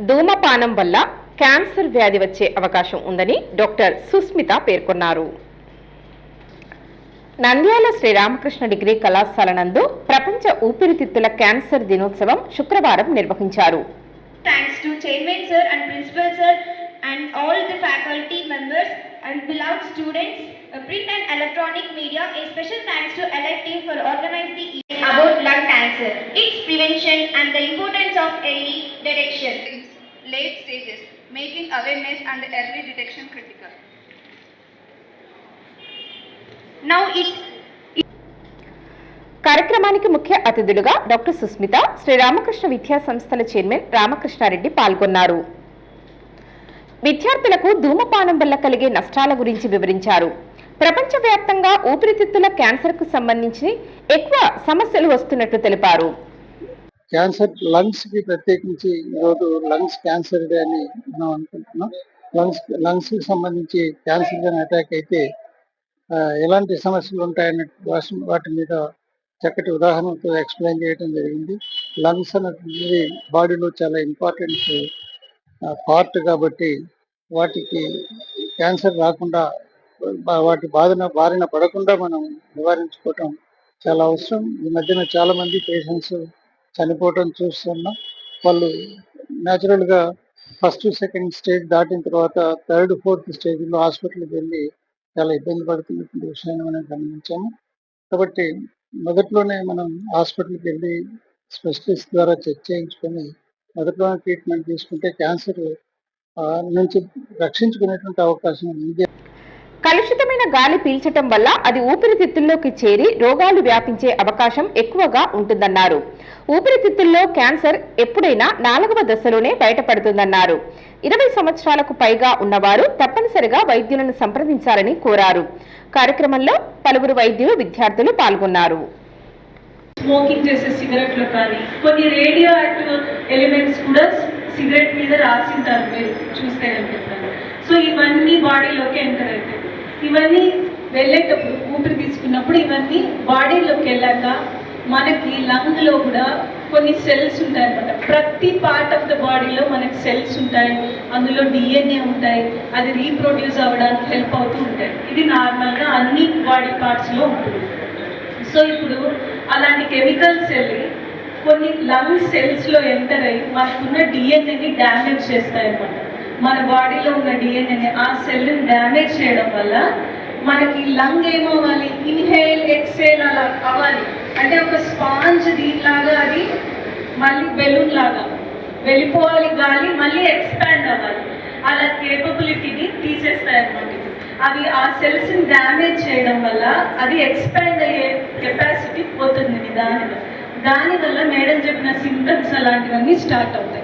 ధూమపానం వల్ల క్యాన్సర్ వ్యాధి వచ్చే అవకాశం ఉందని డాక్టర్ సుస్మిత పేర్కొన్నారు. నంద్యాల శ్రీరామకృష్ణ డిగ్రీ కళాశాల నందు ప్రపంచ ఊపిరితిత్తుల క్యాన్సర్ దినోత్సవం శుక్రవారం నిర్వహించారు. Thanks to chairman sir and principal sir and all the faculty members and belong students print and electronic media a special thanks to elect for organise the about lung cancer its and the importance of early detection late stages, making awareness and early detection critical. Now it's కార్యక్రమానికి ముఖ్య అతిథులుగా doctor Susmitha Sri Ramakrishna విద్యా సంస్థల chairman Ramakrishna Reddy పాల్గొన్నారు. విద్యార్థులకు ధూమపానం వల్ల కలిగే నష్టాల గురించి వివరించారు. ప్రపంచవ్యాప్తంగా ఊపిరితిత్తుల క్యాన్సర్కు సంబంధించి ఎక్కువ సమస్యలు వస్తున్నట్లు తెలిపారు. క్యాన్సర్ లంగ్స్కి ప్రత్యేకించి ఈరోజు లంగ్స్ క్యాన్సర్ డే అని మనం అనుకుంటున్నాం. లంగ్స్ లంగ్స్కి సంబంధించి క్యాన్సర్ కానీ అటాక్ అయితే ఎలాంటి సమస్యలు ఉంటాయనే వాటి- వాటి మీద చక్కటి ఉదాహరణతో ఎక్స్ప్లెయిన్ చేయడం జరిగింది. లంగ్స్ అనేది బాడీలో చాలా ఇంపార్టెంట్ పార్ట్ కాబట్టి వాటికి క్యాన్సర్ రాకుండా వాటి బాధన బారిన పడకుండా మనం నివారించుకోవటం చాలా అవసరం. ఈ మధ్యన చాలా మంది పేషెంట్స్ చనిపోవటం చూస్తున్నాం. వాళ్ళు న్యాచురల్గా ఫస్ట్ సెకండ్ స్టేజ్ దాటిన తర్వాత థర్డ్ ఫోర్త్ స్టేజ్లో హాస్పిటల్కి వెళ్ళి చాలా ఇబ్బంది పడుతున్నటువంటి విషయాన్ని మనం గమనించాము. కాబట్టి మొదట్లోనే మనం హాస్పిటల్కి వెళ్ళి స్పెషలిస్ట్ ద్వారా చెక్ చేయించుకొని మొదట్లోనే ట్రీట్మెంట్ తీసుకుంటే క్యాన్సర్ నుంచి రక్షించుకునేటువంటి అవకాశం ఉంది. కలుషితమైన గాలి పీల్చటం వల్ల అది ఊపిరితిత్తుల్లోకి చేరి రోగాలు వ్యాపించే అవకాశం ఎక్కువగా ఉంటుందన్నారు. ఊపిరితిత్తుల్లో క్యాన్సర్ ఎప్పుడైనా నాలుగవ దశలోనే బయటపడుతుందన్నారు. ఇరవై సంవత్సరాలకు పైగా ఉన్నవారు తప్పనిసరిగా వైద్యులను సంప్రదించాలని కోరారు. కార్యక్రమంలో పలువురు వైద్యులు విద్యార్థులు పాల్గొన్నారు. స్మోకింగ్ చేసే సిగరెట్లు కానీ కొన్ని రేడియో యాక్టివ్ ఎలిమెంట్స్ కూడా సిగరెట్ మీద రాసింటారు మీరు చూస్తే సో ఇవన్నీ బాడీలోకి ఎంటర్ అవుతాయి. ఇవన్నీ వెళ్ళేటప్పుడు ఊపిరి తీసుకున్నప్పుడు ఇవన్నీ బాడీలోకి వెళ్ళాక మనకి లంగ్లో కూడా కొన్ని సెల్స్ ఉంటాయి అనమాట ప్రతి పార్ట్ ఆఫ్ ద బాడీలో మనకి సెల్స్ ఉంటాయి. అందులో డిఎన్ఏ ఉంటాయి. అది రీప్రొడ్యూస్ అవ్వడానికి హెల్ప్ అవుతూ ఉంటాయి. ఇది నార్మల్గా అన్ని బాడీ పార్ట్స్లో ఉంటుంది. సో ఇప్పుడు అలాంటి కెమికల్స్ వెళ్ళి కొన్ని లంగ్ సెల్స్లో ఎంటర్ అయ్యి మనకున్న డిఎన్ఏని డ్యామేజ్ చేస్తాయి అనమాట మన బాడీలో ఉన్న డిఎన్ఏని ఆ సెల్ని డ్యామేజ్ చేయడం వల్ల మనకి లంగ్ ఏమవ్వాలి? ఇన్హేల్ ఎక్సేల్ అలా అవ్వాలి. అంటే ఒక స్పాంజ్ దీనిలాగా అది మళ్ళీ బెలూన్ లాగా వెళ్ళిపోవాలి గాలి మళ్ళీ ఎక్స్పాండ్ అవ్వాలి. అలా కేపబిలిటీని తీసేస్తాయి అన్నమాట అవి ఆ సెల్స్ని డ్యామేజ్ చేయడం వల్ల అది ఎక్స్పాండ్ అయ్యే కెపాసిటీ పోతుంది నిదానంగా. దానివల్ల మేడం చెప్పిన సింటమ్స్ అలాంటివన్నీ స్టార్ట్ అవుతాయి.